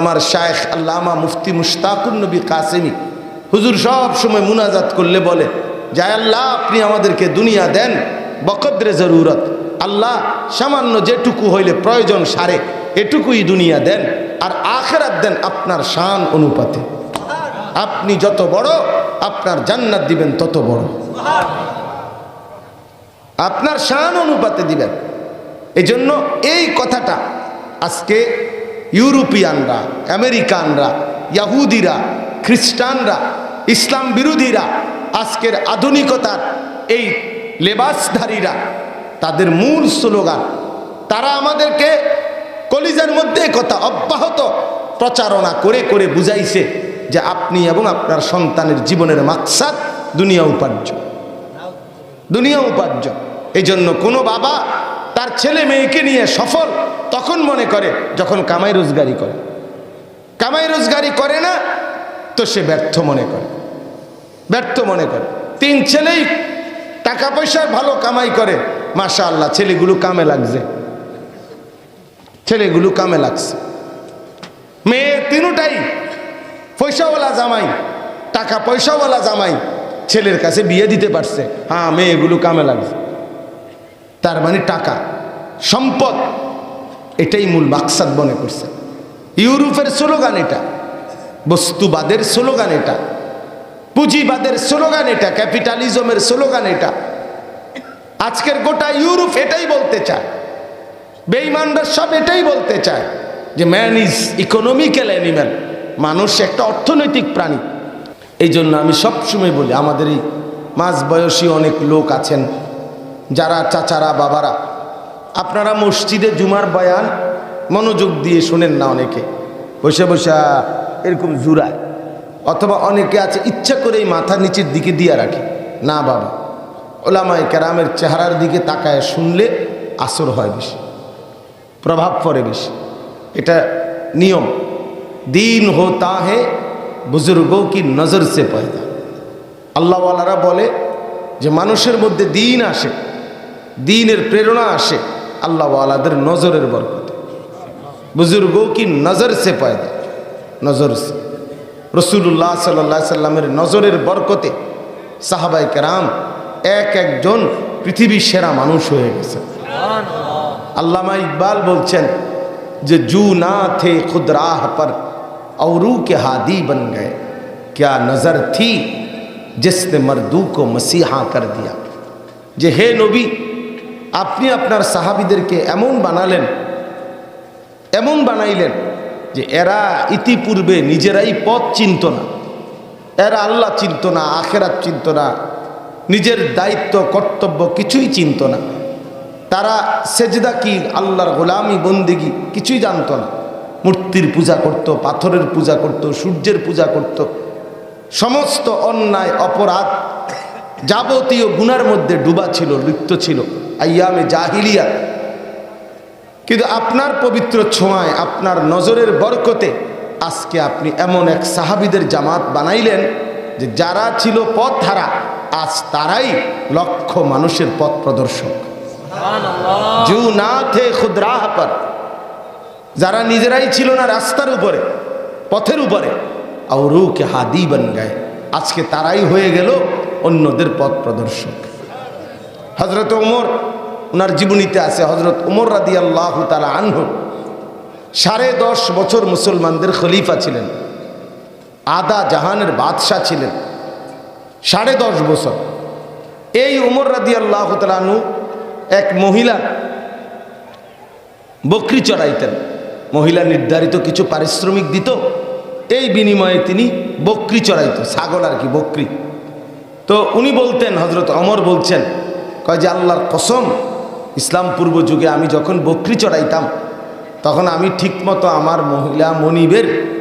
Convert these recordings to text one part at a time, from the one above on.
আমার শায়েখ আল্লামা মুফতি মুশতাকুর নবী কাসেমি। হুজুর সব সময় মুনাজাত করলে বলে যায় আল্লাহ, আপনি আমাদেরকে দুনিয়া দেন, বকদ্রে জরুরত। আল্লাহ, সামান্য যেটুকু হইলে প্রয়োজন সারে, এটুকুই দুনিয়া দেন, আর আখেরাত দেন আপনার শান অনুপাতে। আপনি যত বড়, আপনার জান্নাত দিবেন তত বড়। আপনার শান অনুপাতে দিবেন। এই জন্য এই কথাটা আজকে ইউরোপিয়ানরা, আমেরিকানরা, ইয়াহুদিরা, খ্রিস্টানরা, ইসলাম বিরোধীরা, আজকের আধুনিকতার এই লেবাসধারীরা, তাদের মূল স্লোগান, তারা আমাদেরকে কলিজার মধ্যে কথা অব্যাহত প্রচারণা করে করে বুঝাইছে যে আপনি এবং আপনার সন্তানের জীবনের মাকসাদ দুনিয়া উপার্জন। দুনিয়া উপার্জন। এই জন্য কোনো বাবা তার ছেলে মেয়েকে নিয়ে সফল তখন মনে করে, যখন কামাই রোজগারি করে। কামাই রোজগারি করে না, তো সে ব্যর্থ মনে করে। ব্যর্থ মনে করে। তিন ছেলেই টাকা পয়সায় ভালো কামাই করে। মাশা আল্লাহ ছেলেগুলো কামে লাগছে। ছেলেগুলো কামে লাগছে। মেয়ে তিনটাই, পয়সাওয়ালা জামাই টাকা পয়সাওয়ালা জামাই, ছেলের কাছে বিয়ে দিতে পারছে। হ্যাঁ মেয়েগুলো কামে লাগছে। তার মানে টাকা, সম্পদ। এটাই মূল মাকসাদ মনে করছে। ইউরোপের স্লোগান এটা, বস্তুবাদের স্লোগান এটা, পুঁজিবাদের স্লোগান এটা, ক্যাপিটালিজমের স্লোগান এটা। আজকের গোটা ইউরোপ এটাই বলতে চায়। বেইমানরা সব এটাই বলতে চায় যে ম্যান ইজ ইকোনমিক্যাল অ্যানিম্যাল মানুষ একটা অর্থনৈতিক প্রাণী। এই জন্য আমি সবসময় বলি আমাদের এই মাঝ বয়সী অনেক লোক আছেন, যারা চাচারা, বাবারা আপনারা মসজিদে জুমার বয়ান মনোযোগ দিয়ে শোনেন না অনেকে। বসে বসে এরকম জুড়ায়। অথবা অনেকে আছে, ইচ্ছা করেই মাথা নিচের দিকে দিয়ে রাখে। না বাবা, ওলামায় কেরামের চেহারার দিকে তাকায় শুনলে আসর হয় বেশি, প্রভাব পড়ে বেশি। এটা নিয়ম। দিন হোতা হে, বুজুর্গও কি নজর সে পয়দা। আল্লাহওয়ালারা বলে যে, মানুষের মধ্যে দিন আসে, দিনের প্রেরণা আসে। আল্লাহওয়ালাদের নজরের বরকতে বুজুর্গও কি নজর সে পয়দা নজর সে রসুল্লাহ সাল্লাহ সাল্লামের নজরের বরকতে সাহাবাই কেরাম এক একজন পৃথিবীর সেরা মানুষ হয়ে গেছে আল্লামা ইকবাল বলছেন যে জু না থে खुद राह पर औरू के हादी बन गए क्या नज़र थी जिसने मर्दू को मसीहा कर दिया যে হে নবী আপনি আপনার সাহাবিদেরকে এমন বানালেন, এমন বানাইলেন যে এরা ইতিপূর্বে নিজেরাই পথ চিনত না। এরা আল্লাহ চিনত না, আখেরাত চিনত না, নিজের দায়িত্ব, কর্তব্য কিছুই চিনত না। তারা সেজদা কি আল্লাহর গোলামি, বন্দিগি কিছুই জানতো না। মূর্তির পূজা করত, পাথরের পূজা করত, সূর্যের পূজা করত। সমস্ত অন্যায়, অপরাধ যাবতীয় গুনার মধ্যে ডুবা ছিল, লিপ্ত ছিল। আইয়ামে জাহিলিয়া। কিন্তু আপনার পবিত্র ছোঁয়ায় আপনার নজরের বরকতে আজকে আপনি এমন এক সাহাবিদের জামাত বানাইলেন যে যারা ছিল পথ হারা আজ তারাই লক্ষ মানুষের পথ প্রদর্শক। জু না থে খুদরাহ পর। যারা নিজেরাই ছিল না রাস্তার উপরে পথের উপরে কে হাদি বন গায়ে। আজকে তারাই হয়ে গেল অন্যদের পথ প্রদর্শক। হজরত ওমর ওনার জীবনীতে আছে হজরত ওমর রাদি আল্লাহ তালা আনহ। সাড়ে দশ বছর মুসলমানদের খলিফা ছিলেন, আদা জাহানের বাদশাহ ছিলেন, সাড়ে দশ বছর। এই উমর রাদি আল্লাহ তালানু এক মহিলা বকরি চড়াইতেন, মহিলা নির্ধারিত কিছু পারিশ্রমিক দিত, এই বিনিময়ে তিনি বকরি চড়াইত, ছাগল আর কি, বকরি। তো উনি বলতেন হজরত অমর বলছেন কয় যে আল্লাহর কসম, ইসলাম পূর্ব যুগে আমি যখন বকরি চড়াইতাম, তখন আমি ঠিকমতো আমার মহিলা মনিবের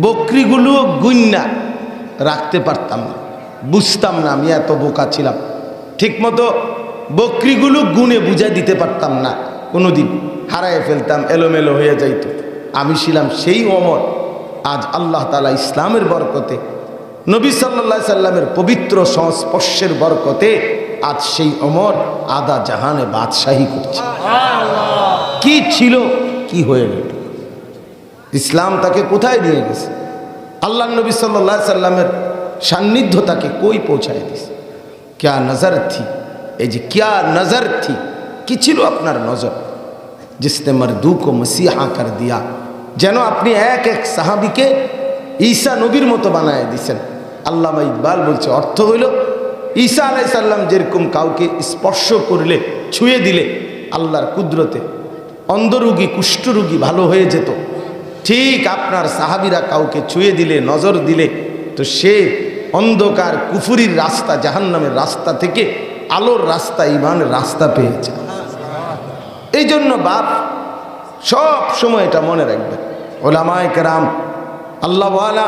বকরিগুলো গুন্না রাখতে পারতাম না। বুঝতাম না আমি এত বোকা ছিলাম। ঠিকমতো বকরিগুলো গুণে বুঝাই দিতে পারতাম না কোনোদিন। হারায় ফেলতাম, এলোমেলো হয়ে যাইত। আমি ছিলাম সেই অমর। আজ আল্লাহ তালা ইসলামের বরকতে, নবী সাল্লা সাল্লামের পবিত্র সংস্পর্শের বরকতে আজ সেই অমর আদা জাহানে বাদশাহী করছে। কি ছিল কি হয়ে গেল? ইসলাম তাকে কোথায় নিয়ে গেছে? আল্লাহ নবী সাল্লা সাল্লামের সান্নিধ্য তাকে কই পৌঁছায় দিছে? ক্যা নজর থি? এই যে ক্যা নজর থি? কি ছিল আপনার নজর? জিসনে মরদু কো মসিহা কর দিয়া। যেন আপনি এক এক সাহাবিকে ঈসা নবীর মতো বানায় দিছেন। আল্লামা ইকবাল বলছে অর্থ হইল ঈসা আলাই সাল্লাম যেরকম কাউকে স্পর্শ করলে, ছুঁয়ে দিলে, আল্লাহর কুদরতে অন্ধরুগী, কুষ্ঠরুগী ভালো হয়ে যেত। ঠিক আপনার সাহাবিরা কাউকে ছুঁয়ে দিলে, নজর দিলে, তো সে অন্ধকার, কুফুরির রাস্তা, জাহান্নামের রাস্তা থেকে আলোর রাস্তা ইমানের রাস্তা পেয়েছে। এই জন্য বাপ সব সময় এটা মনে রাখবেন। ওলামায় কেরাম, আল্লাহওয়ালা,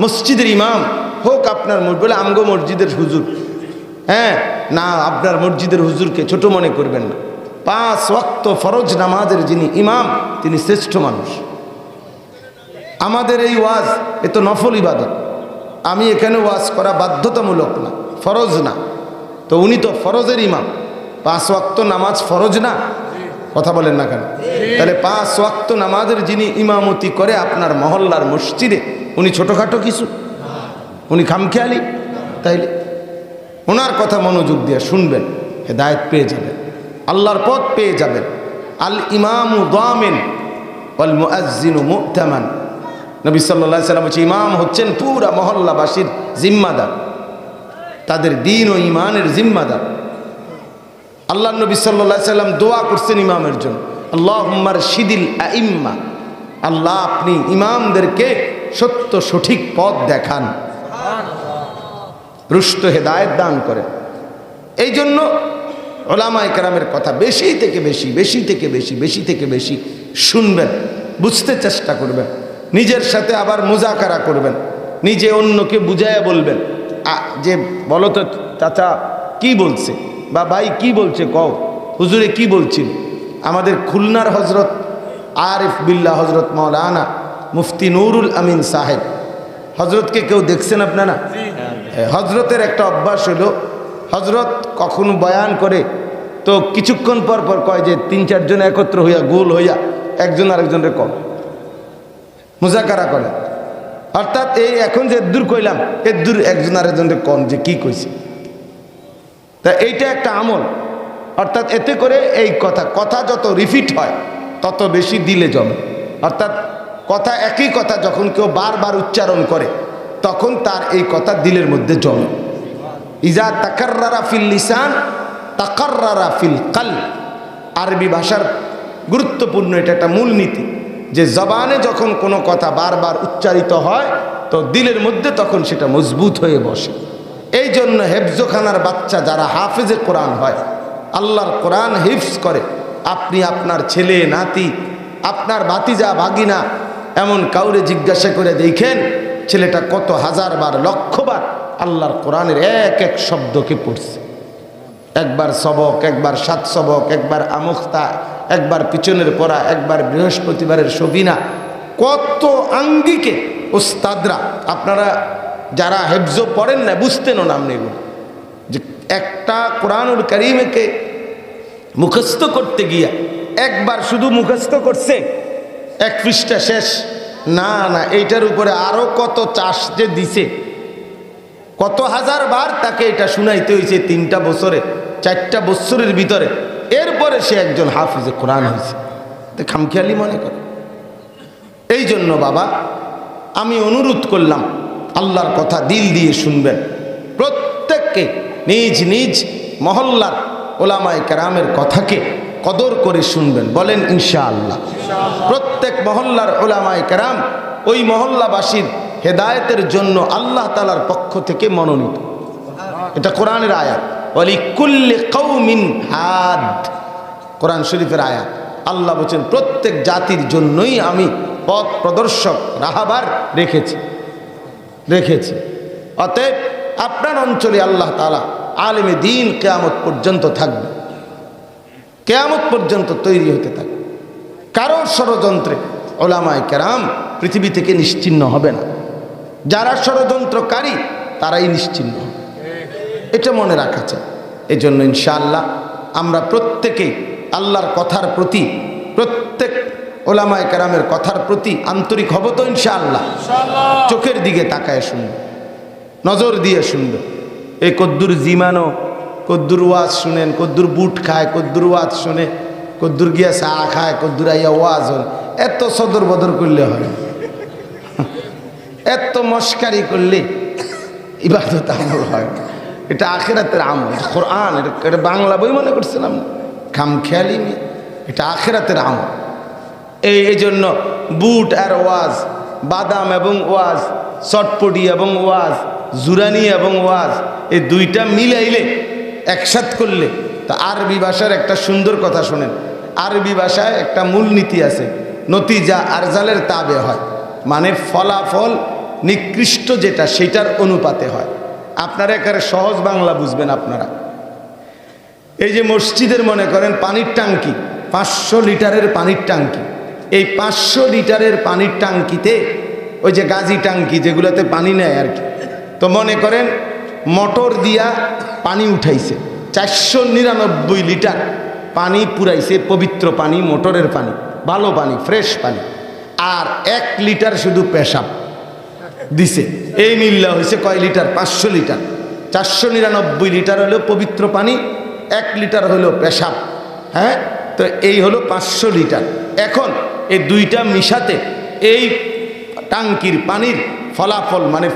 মসজিদের ইমাম হোক আপনার মসজিদ বলে আমগো মসজিদের হুজুর। হ্যাঁ না, আপনার মসজিদের হুজুরকে ছোট মনে করবেন না। পাঁচ ওয়াক্ত ফরজ নামাজের যিনি ইমাম, তিনি শ্রেষ্ঠ মানুষ। আমাদের এই ওয়াজ, এ তো নফল ইবাদত। আমি এখানে ওয়াজ করা বাধ্যতামূলক না, ফরজ না। তো উনি তো ফরজের ইমাম। পাঁচ ওয়াক্ত নামাজ ফরজ না? কথা বলেন না কেন? তাহলে পাঁচ ওয়াক্ত নামাজের যিনি ইমামতি করে আপনার মহল্লার মসজিদে, উনি ছোটোখাটো কিছু? উনি খামখেয়ালি, তাইলে ওনার কথা মনোযোগ দিয়ে শুনবেন, হেদায়ত পেয়ে যাবেন, আল্লাহর পথ পেয়ে যাবেন। আল ইমামু দামেন অল নবী সাল্লাহ সাল্লাম হচ্ছে ইমাম হচ্ছেন পুরা মহল্লাবাসীর জিম্মাদার। তাদের দিন ও ইমানের জিম্মাদার। আল্লাহ নবী সাল্লাহ সাল্লাম দোয়া করছেন ইমামের জন্য। আল্লাহ শিদিল আইম্মা। আল্লাহ আপনি ইমামদেরকে সত্য সঠিক পথ দেখান। রুষ্ট হেদায়ত দান করেন। এই জন্য ওলামায় কেরামের কথা বেশি থেকে বেশি বেশি থেকে বেশি বেশি থেকে বেশি শুনবেন, বুঝতে চেষ্টা করবেন, নিজের সাথে আবার মোজাকারা করবেন, নিজে অন্যকে বুঝাইয়া বলবেন। যে বলো তো চাচা, কি বলছে? বা ভাই, কি বলছে কও? হুজুরে কি বলছিল আমাদের খুলনার হজরত আরিফ বিল্লাহ হজরত মৌলানা মুফতি নুরুল আমিন সাহেব। হজরতকে কেউ দেখছেন আপনারা? হজরতের একটা অভ্যাস হলো, হজরত কখনো বয়ান করে, তো কিছুক্ষণ পর পর কয় যে তিন চারজন একত্র হইয়া, গোল হইয়া একজন আরেকজনের কম। মোজাকারা করে। অর্থাৎ এই এখন যে দূর কইলাম এর দূর একজন আরেকজনের কম যে কি কইছে। তা এইটা একটা আমল। অর্থাৎ এতে করে এই কথা কথা যত রিপিট হয়, তত বেশি দিলে জমে। অর্থাৎ কথা একই কথা যখন কেউ বারবার উচ্চারণ করে তখন তার এই কথা দিলের মধ্যে জমে। ইজা তাকাররা ফিল লিসান, তাকাররারা ফিল কাল। আরবি ভাষার গুরুত্বপূর্ণ এটা একটা মূলনীতি যে জবানে যখন কোনো কথা বারবার উচ্চারিত হয়, তো দিলের মধ্যে তখন সেটা মজবুত হয়ে বসে। এই জন্য হেফজোখানার বাচ্চা যারা হাফেজে কোরআন হয়, আল্লাহর কোরআন হিফজ করে, আপনি আপনার ছেলে, নাতি, আপনার ভাতিজা, ভাগিনা, এমন কাউরে জিজ্ঞাসা করে দেখেন ছেলেটা কত হাজার বার লক্ষবার আল্লাহর কোরআনের এক এক শব্দকে পড়ছে। একবার সবক, একবার সাত সবক, একবার আমুখতা, একবার পিছনের পড়া একবার বৃহস্পতিবারের সবিনা কত আঙ্গিকে ওস্তাদরা আপনারা যারা হেফজো পড়েন না বুঝতেনও নাম এগুলো যে একটা কোরআনুল করিমকে মুখস্থ করতে গিয়া একবার শুধু মুখস্থ করছে, এক পৃষ্ঠা শেষ। না না, এইটার উপরে আরও কত চাষ যে দিছে? কত হাজার বার তাকে এটা শুনাইতে হয়েছে তিনটা বছরে, চারটা বছরের ভিতরে। এরপরে সে একজন হাফিজে কোরআন হয়েছে খামখেয়ালি মনে করে। এই জন্য বাবা, আমি অনুরোধ করলাম, আল্লাহর কথা দিল দিয়ে শুনবেন। প্রত্যেককে নিজ নিজ মহল্লার ওলামায় কেরামের কথাকে কদর করে শুনবেন। বলেন, ইনশাআল্লাহ। প্রত্যেক মহল্লার ওলামায় কেরাম ওই মহল্লাবাসীর হেদায়েতের জন্য আল্লাহ তালার পক্ষ থেকে মনোনীত। এটা কোরআনের আয়াত। বলি কুল্লে কৌমিন হাদ। কোরআন শরীফের আয়াত। আল্লাহ বলছেন, প্রত্যেক জাতির জন্যই আমি পথ প্রদর্শক, রাহাবার রেখেছি। রেখেছি। অতএব আপনার অঞ্চলে আল্লাহ তালা আলেমে দিন কেয়ামত পর্যন্ত থাকবে। কেয়ামত পর্যন্ত তৈরি হতে থাকে। কারোর ষড়যন্ত্রে ওলামায় কেরাম পৃথিবী থেকে নিশ্চিন্ন হবে না। যারা ষড়যন্ত্রকারী তারাই নিশ্চিন্ন এটা মনে রাখা চাই। এই জন্য ইনশাআল্লাহ আমরা প্রত্যেকেই আল্লাহর কথার প্রতি প্রত্যেক ওলামায় কেরামের কথার প্রতি আন্তরিক হব তো ইনশাআল্লাহ। চোখের দিকে তাকায় শুনবে নজর দিয়ে শুনবে। এই কদ্দুর জিমানো কদ্দুর ওয়াজ শুনেন, কদ্দুর বুট খায়, কদ্দুর ওয়াজ শুনে, কদ্দুর গিয়া চা খায়, কদ্দুর আইয়া ওয়াজ হন এত সদর বদর করলে হয়। এত মস্কারি করলে ইবাদত আমল হয়। এটা আখেরাতের আমল কোরআন, এটা এটা বাংলা বই মনে করছিলাম খাম খেয়ালি এটা আখেরাতের আমল এই এই জন্য বুট আর ওয়াজ, বাদাম এবং ওয়াজ, চটপটি এবং ওয়াজ, জুরানি এবং ওয়াজ, এই দুইটা মিলাইলে একসাথ করলে, তা আরবি ভাষার একটা সুন্দর কথা শোনেন। আরবি ভাষায় একটা মূলনীতি আছে, নতিজা আরজালের তাবে হয় মানে ফলাফল নিকৃষ্ট যেটা, সেটার অনুপাতে হয়। আপনারা একেবারে সহজ বাংলা বুঝবেন আপনারা। এই যে মসজিদের মনে করেন পানির ট্যাঙ্কি পাঁচশো লিটারের পানির ট্যাঙ্কি এই পাঁচশো লিটারের পানির ট্যাঙ্কিতে ওই যে গাজি ট্যাঙ্কি যেগুলোতে পানি নেয় আর কি, তো মনে করেন মোটর দিয়া পানি উঠাইছে। চারশো নিরানব্বই লিটার পানি পুরাইছে, পবিত্র পানি, মোটরের পানি, ভালো পানি, ফ্রেশ পানি। আর এক লিটার শুধু পেশাব দিছে। এই মিল্লা হয়েছে কয় লিটার? পাঁচশো লিটার। চারশো নিরানব্বই লিটার হলো পবিত্র পানি, এক লিটার হলো পেশাব। হ্যাঁ? তো এই হলো পাঁচশো লিটার। এখন এই দুইটা মিশাতে এই টাঙ্কির পানির ফলাফল মানে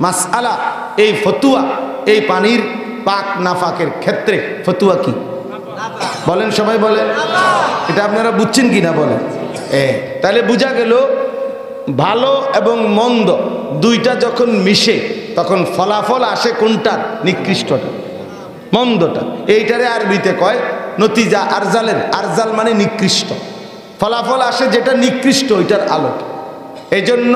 মাসআলা এই ফতুয়া, এই পানির পাক নাফাকের ক্ষেত্রে ফতুয়া কি? বলেন, সবাই বলে এটা আপনারা বুঝছেন কি না বলেন? এ, তাহলে বোঝা গেল, ভালো এবং মন্দ দুইটা যখন মিশে, তখন ফলাফল আসে কোনটার? নিকৃষ্টটা। মন্দটা। এইটারে আরবিতে কয়, নতিজা আরজালের। আরজাল মানে নিকৃষ্ট। ফলাফল আসে যেটা নিকৃষ্ট, ওইটার আলোকে। এই জন্য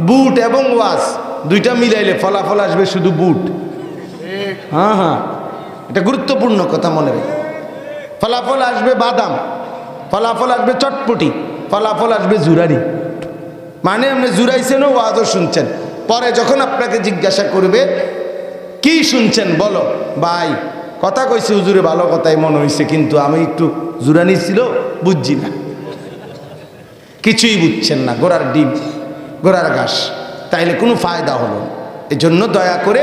বুট এবং ওয়াজ দুইটা মিলাইলে ফলাফল আসবে শুধু বুট। হ্যাঁ হ্যাঁ। এটা গুরুত্বপূর্ণ কথা মনে রেখে। ফলাফল আসবে বাদাম, ফলাফল আসবে চটপটি, ফলাফল আসবে জুরারি। মানে আপনি জুরাইছেনও ওয়াজও শুনছেন। পরে যখন আপনাকে জিজ্ঞাসা করবে, কি শুনছেন? বলো। ভাই, কথা কইছে হুজুরে, ভালো কথাই মনে হয়েছে কিন্তু আমি একটু জুরানি ছিল, বুঝছি না। কিছুই বুঝছেন না, গোড়ার ডিম, গোড়ার ঘাস। তাইলে কোনো ফায়দা হলো এজন্য দয়া করে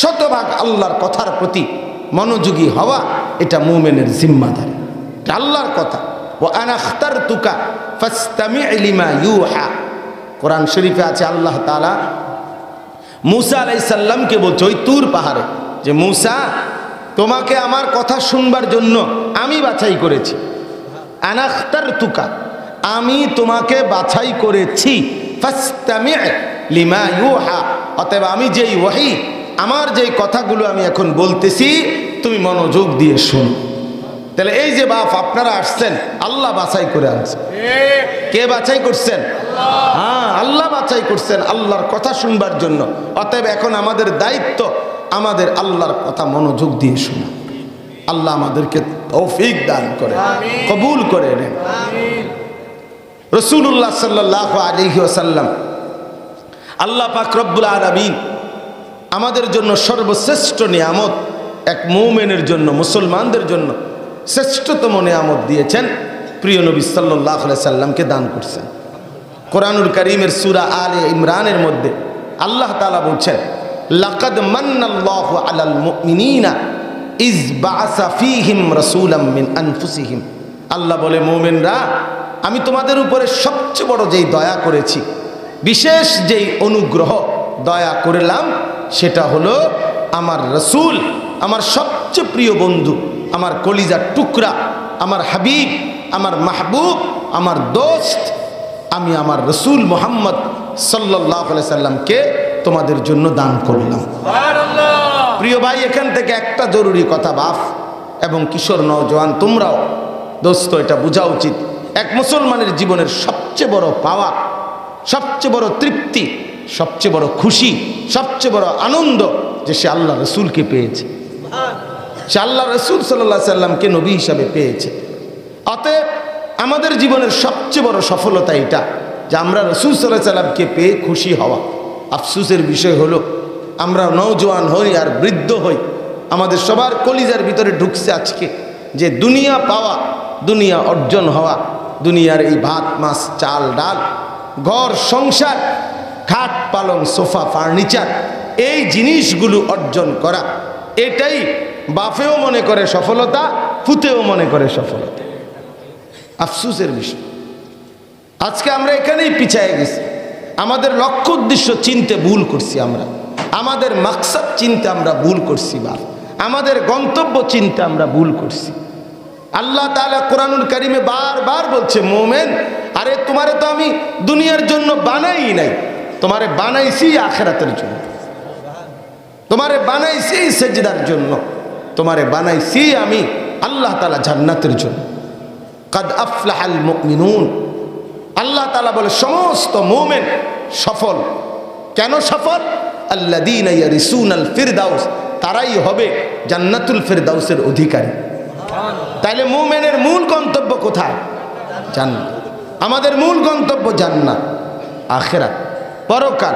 শতভাগ আল্লাহর কথার প্রতি মনোযোগী হওয়া এটা মুমেনের জিম্মাদারি। এটা আল্লাহর কথা। ও আনাখতার তুকা ফাস্তামি লিমা ইউহা। কোরআন শরীফে আছে আল্লাহ তালা মুসা আলাইসাল্লামকে বলছে, ওই তুর পাহাড়ে যে মুসা, তোমাকে আমার কথা শুনবার জন্য আমি বাছাই করেছি। আনাখতার তুকা আমি তোমাকে বাছাই করেছি। ফাস্তামি লিমা ইউহা। অতএব আমি যেই ওয়াহি আমার যেই কথাগুলো আমি এখন বলতেছি তুমি মনোযোগ দিয়ে শোনো। তাহলে এই যে বাপ আপনারা আসছেন আল্লাহ বাছাই করে আনছেন কে বাছাই করছেন? হ্যাঁ আল্লাহ বাছাই করছেন আল্লাহর কথা শুনবার জন্য। অতএব এখন আমাদের দায়িত্ব আমাদের আল্লাহর কথা মনোযোগ দিয়ে শোনা। আল্লাহ আমাদেরকে তৌফিক দান করে কবুল করে নেন। রসুল্লাহ সাল্লাহ আলহি ওসাল্লাম আল্লাহ পাক রব্বুল আলমিন আমাদের জন্য সর্বশ্রেষ্ঠ নিয়ামত, এক মৌমেনের জন্য, মুসলমানদের জন্য শ্রেষ্ঠতম নিয়ামত দিয়েছেন প্রিয় নবী সাল্লাহ সাল্লামকে দান করছেন। কোরআনুল করিমের সুরা আলে ইমরানের মধ্যে আল্লাহ তালা বলছেন, লাকাদ মান্নাল্লাহ আলাল মুমিনিনা ইজ বাআসা ফীহিম রাসূলাম মিন আনফুসিহিম। আল্লাহ বলে, মুমিনরা, আমি তোমাদের উপরে সবচেয়ে বড় যেই দয়া করেছি বিশেষ যেই অনুগ্রহ দয়া করলাম সেটা হলো আমার রসুল আমার সবচেয়ে প্রিয় বন্ধু আমার কলিজার টুকরা আমার হাবিব আমার মাহবুব আমার দোস্ত আমি আমার রসুল মোহাম্মদ সাল্লাহ সাল্লামকে তোমাদের জন্য দান করলাম। প্রিয় ভাই এখান থেকে একটা জরুরি কথা বাফ এবং কিশোর নওজোয়ান তোমরাও দোস্ত এটা বোঝা উচিত। এক মুসলমানের জীবনের সবচেয়ে বড় পাওয়া সবচেয়ে বড় তৃপ্তি, সবচেয়ে বড় খুশি, সবচেয়ে বড় আনন্দ যে সে আল্লাহ রসুলকে পেয়েছে। সে আল্লাহ রসুল সাল্লাহ সাল্লামকে নবী হিসাবে পেয়েছে। অতএব আমাদের জীবনের সবচেয়ে বড় সফলতা এটা যে আমরা রসুল সাল্লাহ সাল্লামকে পেয়ে খুশি হওয়া। আফসুসের বিষয় হলো, আমরা নৌজওয়ান হই আর বৃদ্ধ হই। আমাদের সবার কলিজার ভিতরে ঢুকছে আজকে যে দুনিয়া পাওয়া, দুনিয়া অর্জন হওয়া, দুনিয়ার এই ভাত, মাছ, চাল, ডাল ঘর, সংসার, খাট, পালং, সোফা, ফার্নিচার, এই জিনিসগুলো অর্জন করা। এটাই বাফেও মনে করে সফলতা ফুতেও মনে করে সফলতা। আফসুসের বিষয়। আজকে আমরা এখানেই পিছায় গেছি। আমাদের লক্ষ্য উদ্দেশ্য চিনতে ভুল করছি আমরা। আমাদের মাকসাদ চিনতে আমরা ভুল করছি বা আমাদের গন্তব্য চিনতে আমরা ভুল করছি। আল্লাহ তাআলা কোরআনুল কারিমে বারবার বলছে, মোমেন, আরে তোমারে তো আমি দুনিয়ার জন্য বানাই নাই। তোমারে বানাইছি আখেরাতের জন্য। তোমারে বানাইছি সেজদার জন্য। তোমারে বানাইছি আমি আল্লাহ তালা জান্নাতের জন্য। কাদ আফলাহাল মুমিনুন। আল্লাহ তালা বলে, সমস্ত মোমেন সফল। কেন সফল? আল্লাদিন ইয়ারিসুনাল ফিরদাউস, তারাই হবে জান্নাতুল ফিরদাউসের অধিকারী। তাইলে মুমেনের মূল গন্তব্য কোথায়? জান্নাত। আমাদের মূল গন্তব্য জান্নাত আখেরাত পরকাল।